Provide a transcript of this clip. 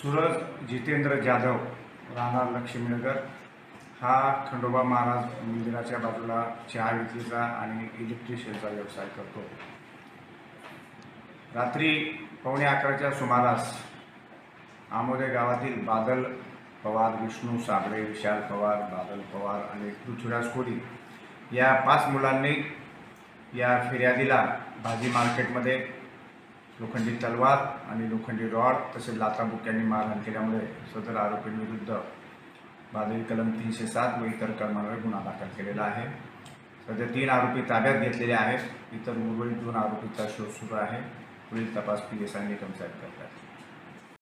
सुरज जितेंद्र जाधव राहणार लक्ष्मीनगर. हा खंडोबा महाराज मंदिराच्या बाजूला चहा विक्रीचा आणि इलेक्ट्रिशियनचा व्यवसाय करतो. रात्री पावणे अकराच्या सुमारास आमोदे गावातील बादल पवार विष्णू साबळे विशाल पवार बादल पवार आणि पृथ्वीराज कोळी या पाच मुलांनी या फिर्यादीला भाजी मार्केटमध्ये लोखंडी तलवार आणि लोखंडी रॉड तसेच लाताबुक्यांनी मारहाण केल्यामुळे सदर आरोपींविरुद्ध भादवी कलम तीनशे सात व इतर कलमांवर गुन्हा दाखल केलेला आहे. सध्या तीन आरोपी ताब्यात घेतलेले आहेत. इतर उर्वरित दोन आरोपीचा शोध सुरू आहे. पुढील तपास पी एस आय निकम साहेब करतात.